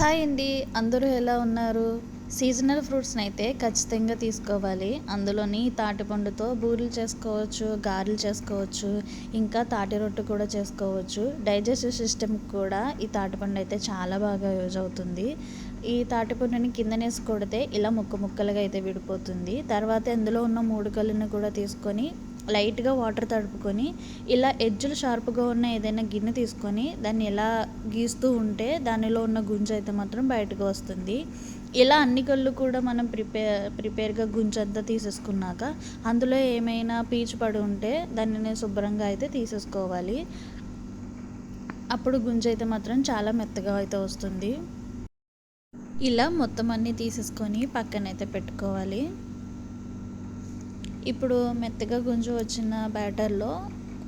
Hi అండి. అందరూ ఎలా ఉన్నారు? సీజనల్ ఫ్రూట్స్ని అయితే ఖచ్చితంగా తీసుకోవాలి. అందులోని తాటిపండుతో బూరెలు చేసుకోవచ్చు గారెలు చేసుకోవచ్చు ఇంకా తాటి రొట్టె కూడా చేసుకోవచ్చు. డైజెస్టివ్ సిస్టమ్కి కూడా ఈ తాటిపండు అయితే చాలా బాగా యూజ్ అవుతుంది. ఈ తాటిపండుని కిందనేసి కొడితే ఇలా ముక్క ముక్కలుగా అయితే విడిపోతుంది. తర్వాత ఇందులో ఉన్న మూడు కళ్ళని కూడా తీసుకొని లైట్గా వాటర్ తడుపుకొని ఇలా ఎడ్జులు షార్ప్గా ఉన్న ఏదైనా గిన్నె తీసుకొని దాన్ని ఎలా గీస్తూ ఉంటే దానిలో ఉన్న గుంజు అయితే మాత్రం బయటకు వస్తుంది. ఇలా అన్ని కళ్ళు కూడా మనం ప్రిపేర్ ప్రిపేర్గా గుంజంతా తీసేసుకున్నాక అందులో ఏమైనా పీచు పడి ఉంటే దానిని శుభ్రంగా అయితే తీసేసుకోవాలి. అప్పుడు గుంజు అయితే మాత్రం చాలా మెత్తగా అయితే వస్తుంది. ఇలా మొత్తం అన్నీ తీసేసుకొని పక్కనైతే పెట్టుకోవాలి. ఇప్పుడు మెత్తగా గుంజు వచ్చిన బ్యాటర్లో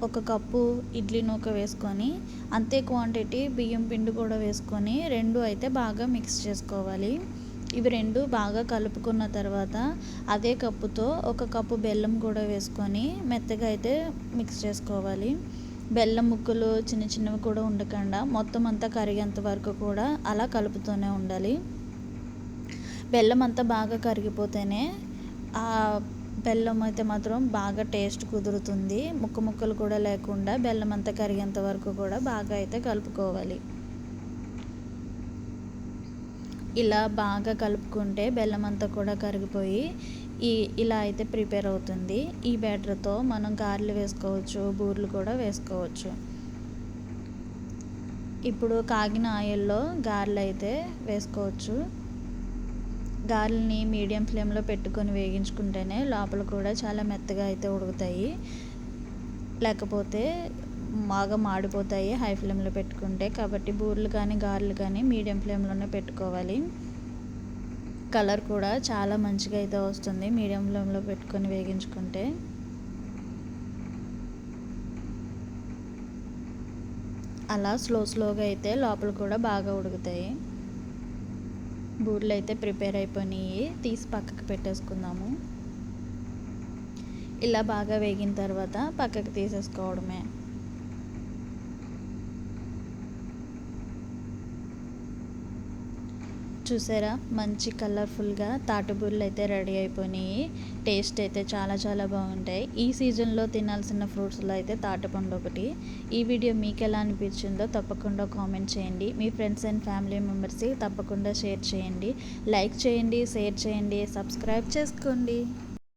ఒక కప్పు ఇడ్లీ నూక వేసుకొని అంతే క్వాంటిటీ బియ్యం పిండి కూడా వేసుకొని రెండు అయితే బాగా మిక్స్ చేసుకోవాలి. ఇవి రెండు బాగా కలుపుకున్న తర్వాత అదే కప్పుతో ఒక కప్పు బెల్లం కూడా వేసుకొని మెత్తగా అయితే మిక్స్ చేసుకోవాలి. బెల్లం ముక్కలు చిన్న చిన్నవి కూడా ఉండకుండా మొత్తం అంతా కరిగేంత వరకు కూడా అలా కలుపుతూనే ఉండాలి. బెల్లం అంతా బాగా కరిగిపోతేనే ఆ బెల్లం అయితే మాత్రం బాగా టేస్ట్ కుదురుతుంది. ముక్క ముక్కలు కూడా లేకుండా బెల్లం అంతా కరిగేంత వరకు కూడా బాగా అయితే కలుపుకోవాలి. ఇలా బాగా కలుపుకుంటే బెల్లం అంతా కూడా కరిగిపోయి ఈ ఇలా అయితే ప్రిపేర్ అవుతుంది. ఈ బ్యాటర్తో మనం గారెలు వేసుకోవచ్చు బూర్లు కూడా వేసుకోవచ్చు. ఇప్పుడు కాగిన ఆయిల్లో గారెలు అయితే వేసుకోవచ్చు. గారెలని మీడియం ఫ్లేమ్లో పెట్టుకొని వేగించుకుంటేనే లోపల కూడా చాలా మెత్తగా అయితే ఉడుకుతాయి. లేకపోతే బాగా మాడిపోతాయి హై ఫ్లేమ్లో పెట్టుకుంటే. కాబట్టి బూరెలు కానీ గారెలు కానీ మీడియం ఫ్లేమ్లోనే పెట్టుకోవాలి. కలర్ కూడా చాలా మంచిగా అయితే వస్తుంది మీడియం ఫ్లేమ్లో పెట్టుకొని వేగించుకుంటే. అలా స్లో స్లోగా అయితే లోపల కూడా బాగా ఉడుకుతాయి. బూరెలు అయితే ప్రిపేర్ అయిపోయినాయి. తీసి పక్కకు పెట్టేసుకుందాము. ఇలా బాగా వేగిన తర్వాత పక్కకు తీసేసుకోవడమే. చూసారా? మంచి కలర్ఫుల్గా తాటు తాటిబూరలు అయితే రెడీ అయిపోయినాయి. టేస్ట్ అయితే చాలా చాలా బాగుంటాయి. ఈ సీజన్లో తినాల్సిన ఫ్రూట్స్లో అయితే తాటపండు ఒకటి. ఈ వీడియో మీకు ఎలా అనిపించిందో తప్పకుండా కామెంట్ చేయండి. మీ ఫ్రెండ్స్ అండ్ ఫ్యామిలీ మెంబర్స్కి తప్పకుండా షేర్ చేయండి. లైక్ చేయండి షేర్ చేయండి సబ్స్క్రైబ్ చేసుకోండి.